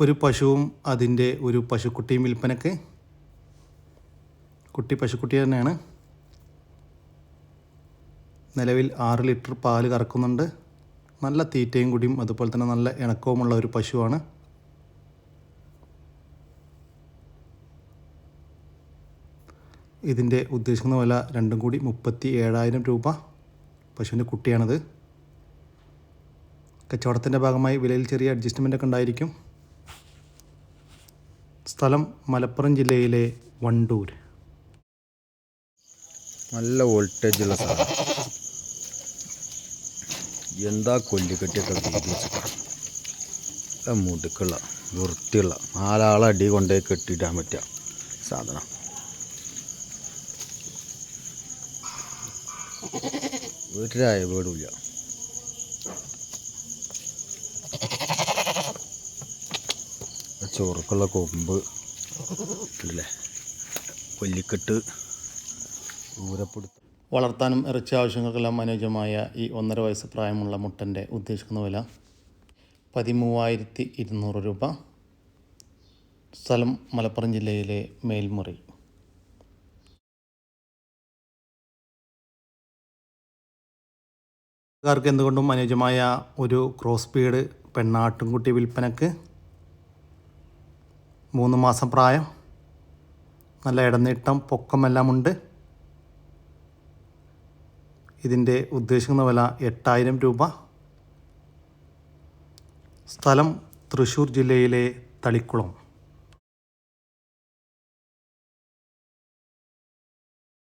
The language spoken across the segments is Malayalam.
ഒരു പശുവും അതിന്റെ ഒരു പശുക്കുട്ടിയും വിൽപ്പനക്ക്. കുട്ടി പശുക്കുട്ടി തന്നെയാണ്. നിലവിൽ ആറ് ലിറ്റർ പാൽ കറക്കുന്നുണ്ട്. നല്ല തീറ്റയും കൂടിയും അതുപോലെ തന്നെ നല്ല ഇണക്കവുമുള്ള ഒരു പശുവാണ്. ഇതിന്റെ ഉദ്ദേശിക്കുന്ന വില രണ്ടും കൂടി മുപ്പത്തി ഏഴായിരം രൂപ. പശുവിന്റെ കുട്ടിയാണത്. കച്ചവടത്തിന്റെ ഭാഗമായി വിലയിൽ ചെറിയ അഡ്ജസ്റ്റ്മെന്റ് ഒക്കെ ഉണ്ടായിരിക്കും. സ്ഥലം മലപ്പുറം ജില്ലയിലെ വണ്ടൂർ. നല്ല വോൾട്ടേജ് ഉള്ള എന്താ കൊല്ലിക്കെട്ടിയൊക്കെ മുടുക്കുള്ള വൃത്തിയുള്ള നാലാളെ അടി കൊണ്ടേ കെട്ടിയിടാൻ പറ്റുക സാധനം. വീട്ടിലായ വീടില്ല ചോറുക്കുള്ള കൊമ്പ്. ഉണ്ടല്ലേ കൊല്ലിക്കെട്ട്. ഊരപ്പെടുത്ത വളർത്താനും ഇറച്ചി ആവശ്യങ്ങൾക്കെല്ലാം അനുയോജ്യമായ ഈ ഒന്നര വയസ്സ് പ്രായമുള്ള മുട്ടന്റെ ഉദ്ദേശിക്കുന്ന വില പതിമൂവായിരത്തി ഇരുന്നൂറ് രൂപ. സ്ഥലം മലപ്പുറം ജില്ലയിലെ മേൽമുറി. ർക്ക് എന്തുകൊണ്ടും അനുയോജ്യമായ ഒരു ക്രോസ് പീഡ് പെണ്ണാട്ടുംകുട്ടി വിൽപ്പനക്ക് മൂന്ന് മാസം പ്രായം. നല്ല ഇടനീട്ടം പൊക്കമെല്ലാം ഉണ്ട് ഇതിന്റെ ഉദ്ദേശിക്കുന്ന വില എട്ടായിരം രൂപ. സ്ഥലം തൃശ്ശൂർ ജില്ലയിലെ തളിക്കുളം.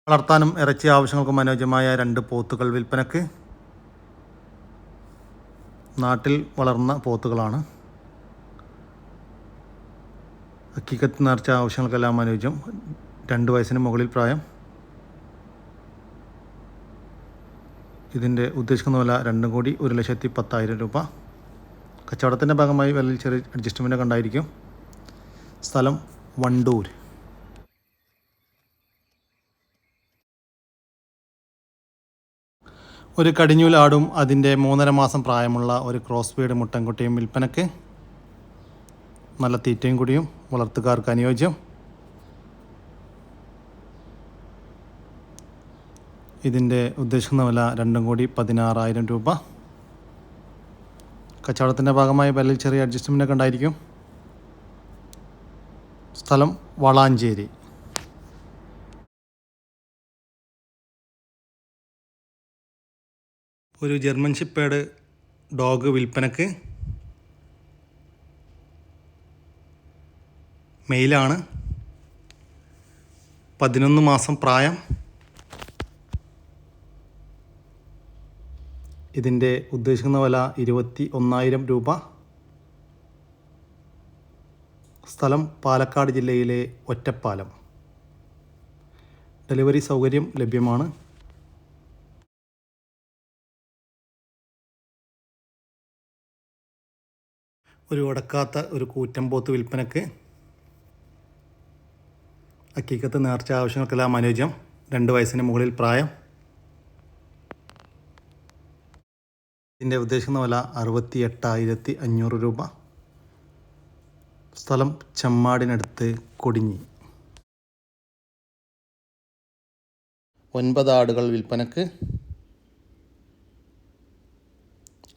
വളർത്താനും ഇറച്ചി ആവശ്യങ്ങൾക്കും അനുയോജ്യമായ രണ്ട് പോത്തുകൾ വിൽപ്പനക്ക്. നാട്ടിൽ വളർന്ന പോത്തുകളാണ്. ഹക്കീക്കത്ത് നേർച്ച ആവശ്യങ്ങൾക്കെല്ലാം അനുയോജ്യം. രണ്ട് വയസ്സിന് മുകളിൽ പ്രായം. ഇതിന്റെ ഉദ്ദേശിക്കുന്ന വില രണ്ടും കോടി ഒരു ലക്ഷത്തി പത്തായിരം രൂപ. കച്ചവടത്തിന്റെ ഭാഗമായി വിലയിൽ ചെറിയ അഡ്ജസ്റ്റ്മെന്റ് ഉണ്ടായിരിക്കും. സ്ഥലം വണ്ടൂർ. ഒരു കടിഞ്ഞൂലാടും അതിന്റെ മൂന്നര മാസം പ്രായമുള്ള ഒരു ക്രോസ് ബീഡ് മുട്ടൻകുട്ടിയും വിൽപ്പനക്ക് നല്ല തീറ്റയും കൂടിയും വളർത്തുകാർക്ക് അനുയോജ്യം. ഇതിന്റെ ഉദ്ദേശിക്കുന്ന വില രണ്ടും കൂടി പതിനാറായിരം രൂപ. കച്ചവടത്തിന്റെ ഭാഗമായി വിലയിൽ ചെറിയ അഡ്ജസ്റ്റ്മെന്റ് ഒക്കെ ഉണ്ടായിരിക്കും. സ്ഥലം വളാഞ്ചേരി. ഒരു ജർമ്മൻ ഷിപ്പേഡ് ഡോഗ് വിൽപ്പനക്ക് മെയിലാണ്. പതിനൊന്ന് മാസം പ്രായം. ഇതിന്റെ ഉദ്ദേശിക്കുന്ന വില ഇരുപത്തി ഒന്നായിരം രൂപ. സ്ഥലം പാലക്കാട് ജില്ലയിലെ ഒറ്റപ്പാലം. ഡെലിവറി സൗകര്യം ലഭ്യമാണ്. ഒരു ഉടക്കാത്ത ഒരു കൂറ്റമ്പോത്ത് വിൽപ്പനക്ക് അക്കീക്കത്ത് നേർച്ച ആവശ്യങ്ങൾക്കെല്ലാം അനുയോജ്യം. രണ്ട് വയസ്സിന് മുകളിൽ പ്രായം. ഇതിന്റെ ഉദ്ദേശിക്കുന്ന വില അറുപത്തി എട്ടായിരത്തി അഞ്ഞൂറ് രൂപ. സ്ഥലം ചെമ്മാടിനടുത്ത് കൊടിഞ്ഞി. ഒൻപത് ആടുകൾ വിൽപ്പനക്ക്.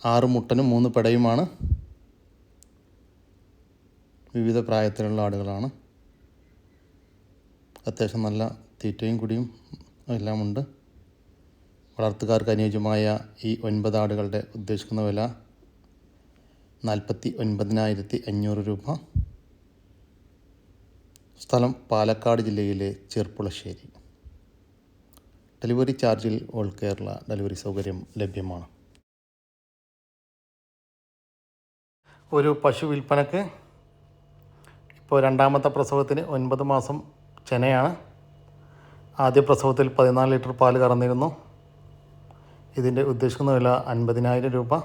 ആറ് മുട്ടനും മൂന്ന് പെടയുമാണ്. വിവിധ പ്രായത്തിലുള്ള ആടുകളാണ്. അത്യാവശ്യം നല്ല തീറ്റയും കുടിയും എല്ലാമുണ്ട്. വളർത്തുകാർക്ക് അനുയോജ്യമായ ഈ ഒൻപത് ആടുകളുടെ ഉദ്ദേശിക്കുന്ന വില നാൽപ്പത്തി ഒൻപതിനായിരത്തി അഞ്ഞൂറ് രൂപ. സ്ഥലം പാലക്കാട് ജില്ലയിലെ ചെർപ്പുളശ്ശേരി. ഡെലിവറി ചാർജിൽ ഓൾ കേരള ഡെലിവറി സൗകര്യം ലഭ്യമാണ്. ഒരു പശു വിൽപ്പനക്ക് ഇപ്പോൾ രണ്ടാമത്തെ പ്രസവത്തിന് ഒൻപത് മാസം ചെനയാണ്. ആദ്യ പ്രസവത്തിൽ പതിനാല് ലിറ്റർ പാൽ കറന്നിരുന്നു. ഇതിന്റെ ഉദ്ദേശിക്കുന്ന വില അൻപതിനായിരം രൂപ.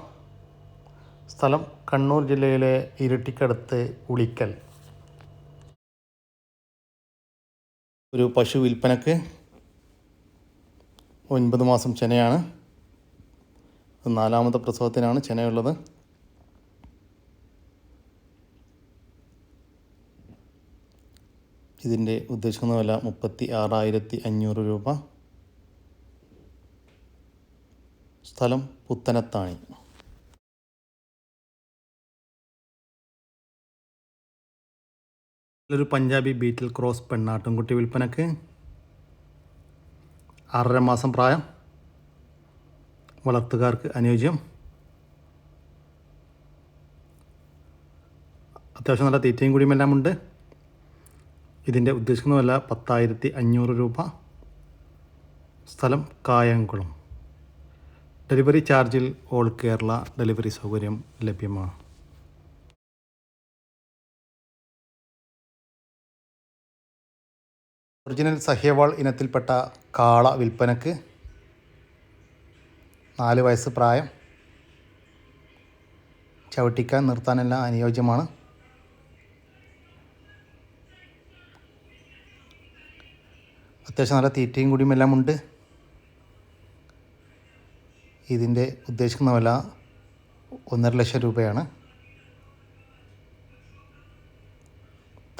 സ്ഥലം കണ്ണൂർ ജില്ലയിലെ ഇരിട്ടിക്കടുത്ത് ഉളിക്കൽ. ഒരു പശു വിൽപ്പനക്ക് ഒൻപത് മാസം ചെനയാണ്. നാലാമത്തെ പ്രസവത്തിനാണ് ചെനയുള്ളത്. ഇതിന്റെ ഉദ്ദേശിക്കുന്ന വില മുപ്പത്തി ആറായിരത്തി അഞ്ഞൂറ് രൂപ. സ്ഥലം പുത്തനത്താണി. ഒരു പഞ്ചാബി ബീറ്റിൽ ക്രോസ് പെണ്ണാട്ടുംകുട്ടി വിൽപ്പനക്ക്. ആറര മാസം പ്രായം. വളർത്തുകാർക്ക് അനുയോജ്യം. അത്യാവശ്യം നല്ല തീറ്റയും കൂടിയും എല്ലാം ഉണ്ട് ഇതിന്റെ ഉദ്ദേശിക്കുന്ന വില പത്തായിരത്തി അഞ്ഞൂറ് രൂപ. സ്ഥലം കായംകുളം. ഡെലിവറി ചാർജിൽ ഓൾ കേരള ഡെലിവറി സൗകര്യം ലഭ്യമാണ്. ഒറിജിനൽ സഹ്യവാൾ ഇനത്തിൽപ്പെട്ട കാള വിൽപ്പനക്ക് നാല് വയസ്സ് പ്രായം. ചവിട്ടിക്കാൻ നിർത്താനെല്ലാം അനുയോജ്യമാണ്. അത്യാവശ്യം നല്ല തീറ്റയും കൂടിയും എല്ലാം ഉണ്ട്. ഇതിന്റെ ഉദ്ദേശിക്കുന്ന വില ഒന്നര ലക്ഷം രൂപയാണ്.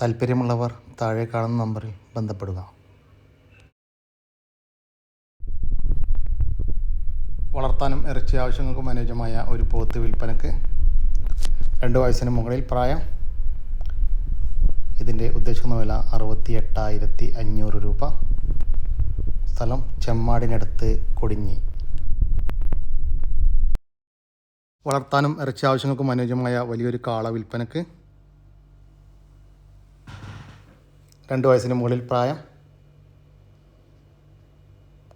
താല്പര്യമുള്ളവർ താഴെ കാണുന്ന നമ്പറിൽ ബന്ധപ്പെടുക. വളർത്താനും ഇറച്ചി ആവശ്യങ്ങൾക്കും അനുയോജ്യമായ ഒരു പോത്ത് വിൽപ്പനക്ക് രണ്ട് വയസ്സിന് മുകളിൽ പ്രായം. ഇതിന്റെ ഉദ്ദേശിക്കുന്ന വില അറുപത്തി എട്ടായിരത്തി സ്ഥലം ചെമ്മാടിനടുത്ത് കൊടിഞ്ഞി. വളർത്താനും ഇറച്ചി ആവശ്യങ്ങൾക്കും അനുയോജ്യമായ വലിയൊരു കാള വിൽപ്പനക്ക് രണ്ട് വയസ്സിന് മുകളിൽ പ്രായം.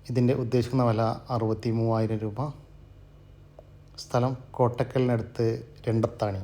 ഇതിന്റെ ഉദ്ദേശിക്കുന്ന വില അറുപത്തി മൂവായിരം രൂപ. സ്ഥലം കോട്ടക്കലിനടുത്ത് രണ്ടത്താണി.